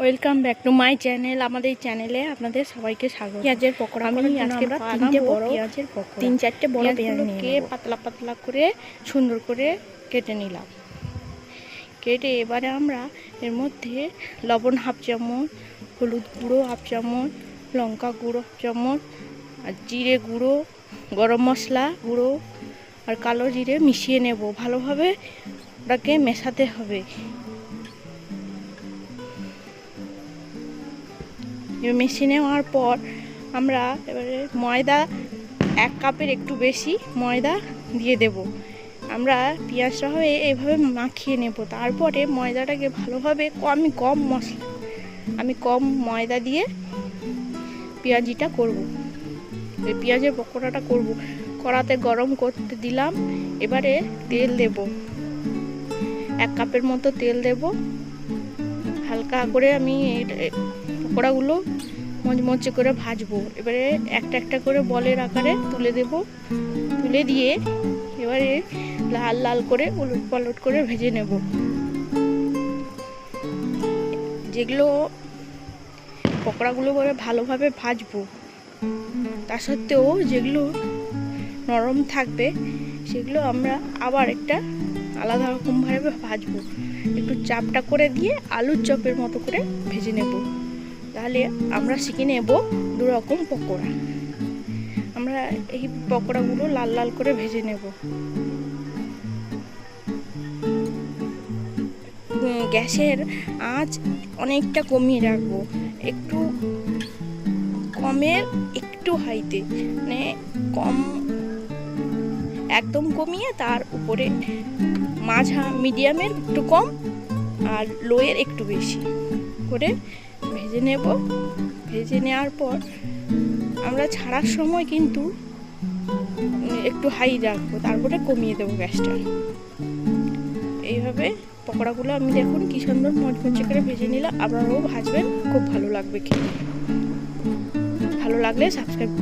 Welcome back to my channel আমাদের চ্যানেলে আপনাদের সবাইকে স্বাগত। পেঁয়াজের পকোড়া আমি আজকে তিনটে বড় পেঁয়াজের পকোড়া। তিন চারটে বড় পেঁয়াজ নিয়ে পাতলা পাতলা করে সুন্দর করে কেটে নিলাম। কেটে এবারে আমরা এর মধ্যে লবণ হাফ চামচ হলুদ গুঁড়ো হাফ চামচ লঙ্কা গুঁড়ো হাফ চামচ আর জিরে গুঁড়ো গরম মশলা গুঁড়ো আর কালো জিরে মিশিয়ে নেব। ভালোভাবে ওটাকে মেশাতে হবে। এবার মেশিয়ে নেওয়ার পর আমরা এবারে ময়দা এক কাপের একটু বেশি ময়দা দিয়ে দেব। আমরা পেঁয়াজটা হবে এইভাবে মাখিয়ে নেব। তারপরে ময়দাটাকে ভালোভাবে আমি কম মশলা, আমি কম ময়দা দিয়ে পেঁয়াজিটা করব। এই পেঁয়াজের পকোড়াটা করব। কড়াতে গরম করতে দিলাম, এবারে তেল দেব। এক কাপের মতো তেল দেব। হালকা করে আমি পকোড়াগুলো মচমচে করে ভাজবো। এবারে একটা একটা করে বলের আকারে তুলে দেব। তুলে দিয়ে এবারে লাল লাল করে উলট পালট করে ভেজে নেব। যেগুলো পকোড়াগুলো করে ভালোভাবে ভাজবো, তা সত্ত্বেও যেগুলো নরম থাকবে, সেগুলো আমরা আবার একটা আলাদা রকমভাবে ভাজবো। একটু চাপটা করে দিয়ে আলুর চপের মতো করে ভেজে নেব। তাহলে আমরা শিখে নেব দু রকম পকোড়া। আমরা এই পকোড়াগুলো লাল লাল করে ভেজে নেব। গ্যাসের আঁচ অনেকটা কমিয়ে রাখব। একটু কমের একটু হাইতে মানে কম, একদম কমিয়ে তার উপরে মাঝা, মিডিয়ামের একটু কম আর লোয়ের একটু বেশি করে ভেজে নেব। ভেজে নেওয়ার পর আমরা ছাড়ার সময় কিন্তু একটু হাই রাখব, তারপরে কমিয়ে দেবো গ্যাসটা। এইভাবে পকোড়াগুলো আমি দেখুন কী সুন্দর মচমচে করে ভেজে নিলাম। আপনারাও ভাজবেন, খুব ভালো লাগবে খেয়ে ভালো লাগলে সাবস্ক্রাইব